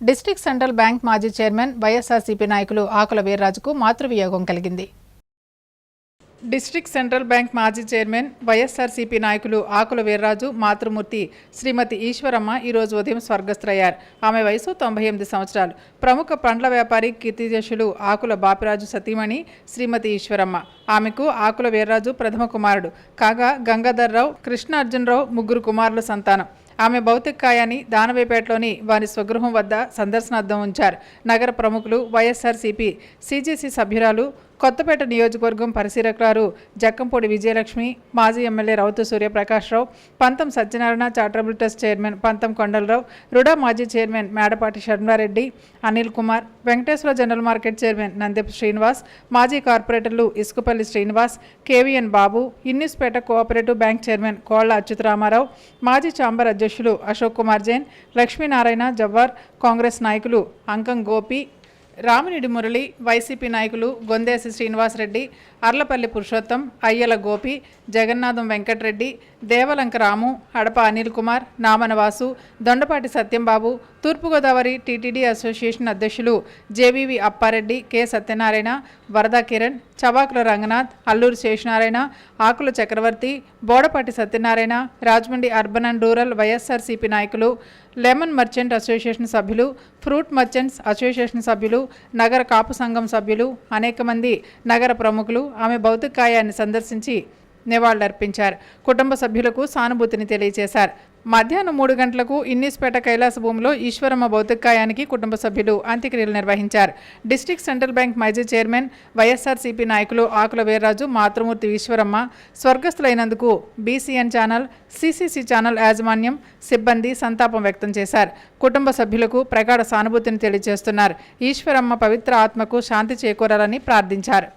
District central bank మాజీ chairman YSRCP నాయకులు ఆకుల వీర్రాజుకు మాతృవియోగం కలిగింది. డిస్ట్రిక్ట్ సెంట్రల్ బ్యాంక్ మాజీ చైర్మన్ వైఎస్ఆర్సీపీ నాయకులు ఆకుల వీర్రాజు మాతృమూర్తి శ్రీమతి ఈశ్వరమ్మ ఈరోజు ఉదయం స్వర్గస్థులయ్యారు. ఆమె వయసు తొంభై ఎనిమిది సంవత్సరాలు. ప్రముఖ పండ్ల వ్యాపారి కీర్తిజశులు ఆకుల బాపిరాజు సతీమణి శ్రీమతి ఈశ్వరమ్మ. ఆమెకు ఆకుల వీర్రాజు ప్రథమ కుమారుడు. కాగా గంగాధర్రావు కృష్ణార్జునరావు ముగ్గురు కుమారుల సంతానం. ఆమె భౌతిక కాయాన్ని దానవేపేటలోని వారి స్వగృహం వద్ద సందర్శనార్థం ఉంచారు. నగర ప్రముఖులు వైఎస్ఆర్సీపీ సీజీసీ సభ్యురాలు కొత్తపేట నియోజకవర్గం పరిశీలకులారు జక్కంపూడి విజయలక్ష్మి మాజీ ఎమ్మెల్యే రౌతు సూర్యప్రకాశ్రావు పంతం Satyanarayana charitable trust chairman Pantham Kondalarao RUDA మాజీ chairman Medapati Sharmareddy Anil Kumar Venkateswara general market chairman Nandeep Srinivas మాజీ కార్పొరేటర్లు Isukapalli Srinivas KVN Babu Innispeta cooperative bank chairman Kolla Achyutaramarao మాజీ ఛాంబర్ అధ్యక్షులు అశోక్ కుమార్ జైన్ లక్ష్మీనారాయణ జవ్వార్ కాంగ్రెస్ నాయకులు అంకం గోపి రామినిడి మురళి వైసీపీ నాయకులు గొందేసి శ్రీనివాసరెడ్డి అర్లపల్లి పురుషోత్తం అయ్యల గోపి జగన్నాథం వెంకటరెడ్డి దేవలంక రాము హడప అనిల్ కుమార్ నామనవాసు దొండపాటి సత్యంబాబు తూర్పుగోదావరి టీటీడీ అసోసియేషన్ అధ్యక్షులు JVV Appareddy K Satyanarayana Varada Kiran Chavakula Ranganath Alluru Seshanarayana Akula Chakravarthi Bodapati Satyanarayana Rajahmundry urban and rural YSRCP నాయకులు lemon merchant association సభ్యులు fruit merchants association సభ్యులు నగర కాపు సంఘం సభ్యులు అనేక మంది నగర ప్రముఖులు ఆమె భౌతికాయాన్ని సందర్శించి నివాళులర్పించారు. కుటుంబ సభ్యులకు సానుభూతిని తెలియజేశారు. మధ్యాహ్నం మూడు గంటలకు ఇన్నిస్పేట కైలాస భూమిలో ఈశ్వరమ్మ భౌతికాయానికి కుటుంబ సభ్యులు అంత్యక్రియలు నిర్వహించారు. డిస్ట్రిక్ట్ సెంట్రల్ బ్యాంక్ మాజీ చైర్మన్ వైఎస్ఆర్సీపీ నాయకులు ఆకుల వీర్రాజు మాతృమూర్తి ఈశ్వరమ్మ స్వర్గస్థులైనందుకు బీసీఎన్ ఛానల్ సిసిసి ఛానల్ యాజమాన్యం సిబ్బంది సంతాపం వ్యక్తం చేశారు. కుటుంబ సభ్యులకు ప్రగాఢ సానుభూతిని తెలియజేస్తున్నారు. ఈశ్వరమ్మ పవిత్ర ఆత్మకు శాంతి చేకూరాలని ప్రార్థించారు.